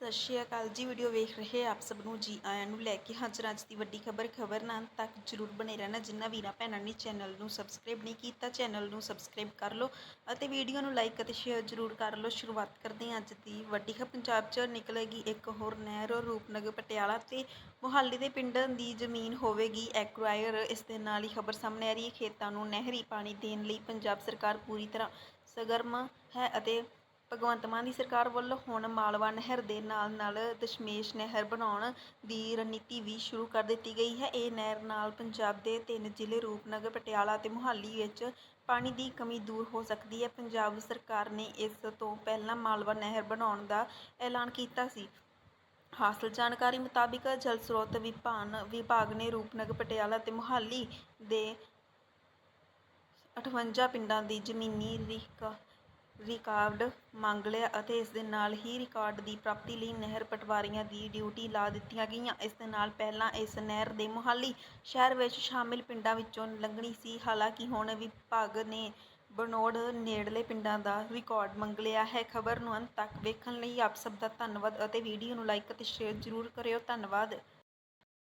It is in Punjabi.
ਸਤਿ ਸ਼੍ਰੀ ਅਕਾਲ ਜੀ ਵੀਡੀਓ ਵੇਖ ਰਹੇ ਆਪ ਸਭ ਨੂੰ ਜੀ ਆਇਆਂ ਨੂੰ ਲੈ ਕੇ ਹਾਜ਼ਰ ਅੱਜ ਦੀ ਵੱਡੀ ਖਬਰ। ਖਬਰ ਨਾਲ ਤੱਕ ਜਰੂਰ ਬਣੇ ਰਹਿਣਾ। ਜਿੰਨਾ ਵੀਰਾਂ, ਭੈਣਾਂ ਨੇ ਚੈਨਲ ਨੂੰ ਸਬਸਕ੍ਰਾਈਬ ਨਹੀਂ ਕੀਤਾ ਚੈਨਲ ਨੂੰ ਸਬਸਕ੍ਰਾਈਬ ਕਰ ਲਓ ਅਤੇ ਵੀਡੀਓ ਨੂੰ ਲਾਈਕ ਅਤੇ ਸ਼ੇਅਰ ਜਰੂਰ ਕਰ ਲਓ। ਸ਼ੁਰੂਆਤ ਕਰਦੇ ਹਾਂ ਅੱਜ ਦੀ ਵੱਡੀ ਖਬਰ। ਪੰਜਾਬ 'ਚ ਨਿਕਲੇਗੀ ਇੱਕ ਹੋਰ ਨਹਿਰ, ਰੂਪਨਗਰ, ਪਟਿਆਲਾ ਤੇ ਮੁਹਾਲੀ ਦੇ ਪਿੰਡਾਂ ਦੀ ਜ਼ਮੀਨ ਹੋਵੇਗੀ ਐਕਵਾਇਰ ਇਸ ਦੇ ਨਾਲ ਹੀ ਖਬਰ ਸਾਹਮਣੇ ਆ ਰਹੀ ਹੈ। ਖੇਤਾਂ ਨੂੰ ਨਹਿਰੀ ਪਾਣੀ ਦੇਣ ਲਈ ਪੰਜਾਬ ਸਰਕਾਰ ਪੂਰੀ ਤਰ੍ਹਾਂ ਸਰਗਰਮ ਹੈ ਅਤੇ ਭਗਵੰਤ ਮਾਨ ਦੀ ਸਰਕਾਰ ਵੱਲੋਂ ਹੁਣ ਮਾਲਵਾ ਨਹਿਰ ਦੇ ਨਾਲ ਨਾਲ ਦਸ਼ਮੇਸ਼ ਨਹਿਰ ਬਣਾਉਣ ਦੀ ਰਣਨੀਤੀ ਵੀ ਸ਼ੁਰੂ ਕਰ ਦਿੱਤੀ ਗਈ ਹੈ। ਇਹ ਨਹਿਰ ਨਾਲ ਪੰਜਾਬ ਦੇ ਤਿੰਨ ਜ਼ਿਲ੍ਹੇ ਰੂਪਨਗਰ, ਪਟਿਆਲਾ ਅਤੇ ਮੁਹਾਲੀ ਵਿੱਚ ਪਾਣੀ ਦੀ ਕਮੀ ਦੂਰ ਹੋ ਸਕਦੀ ਹੈ। ਪੰਜਾਬ ਸਰਕਾਰ ਨੇ ਇਸ ਤੋਂ ਪਹਿਲਾਂ ਮਾਲਵਾ ਨਹਿਰ ਬਣਾਉਣ ਦਾ ਐਲਾਨ ਕੀਤਾ ਸੀ। ਹਾਸਲ ਜਾਣਕਾਰੀ ਮੁਤਾਬਿਕ ਜਲ ਸਰੋਤ ਵਿਭਾਨ ਵਿਭਾਗ ਨੇ ਰੂਪਨਗਰ, ਪਟਿਆਲਾ ਅਤੇ ਮੁਹਾਲੀ ਦੇ 58 ਪਿੰਡਾਂ ਦੀ ਜ਼ਮੀਨੀ ਰਿਕਾ ਰਿਕਾਰਡ ਮੰਗ ਲਿਆ ਅਤੇ ਇਸ ਦੇ ਨਾਲ ਹੀ ਰਿਕਾਰਡ ਦੀ ਪ੍ਰਾਪਤੀ ਲਈ ਨਹਿਰ ਪਟਵਾਰੀਆਂ ਦੀ ਡਿਊਟੀ ਲਾ ਦਿੱਤੀਆਂ ਗਈਆਂ। ਇਸ ਦੇ ਨਾਲ ਪਹਿਲਾਂ ਇਸ ਨਹਿਰ ਦੇ ਮੁਹਾਲੀ ਸ਼ਹਿਰ ਵਿੱਚ ਸ਼ਾਮਿਲ ਪਿੰਡਾਂ ਵਿੱਚੋਂ ਲੰਘਣੀ ਸੀ। ਹਾਲਾਂਕਿ ਹੁਣ ਵਿਭਾਗ ਨੇ ਬਨੋੜ ਨੇੜਲੇ ਪਿੰਡਾਂ ਦਾ ਰਿਕਾਰਡ ਮੰਗ ਲਿਆ ਹੈ। ਖਬਰ ਨੂੰ ਅੰਤ ਤੱਕ ਵੇਖਣ ਲਈ ਆਪ ਸਭ ਦਾ ਧੰਨਵਾਦ ਅਤੇ ਵੀਡੀਓ ਨੂੰ ਲਾਈਕ ਅਤੇ ਸ਼ੇਅਰ ਜ਼ਰੂਰ ਕਰਿਓ। ਧੰਨਵਾਦ।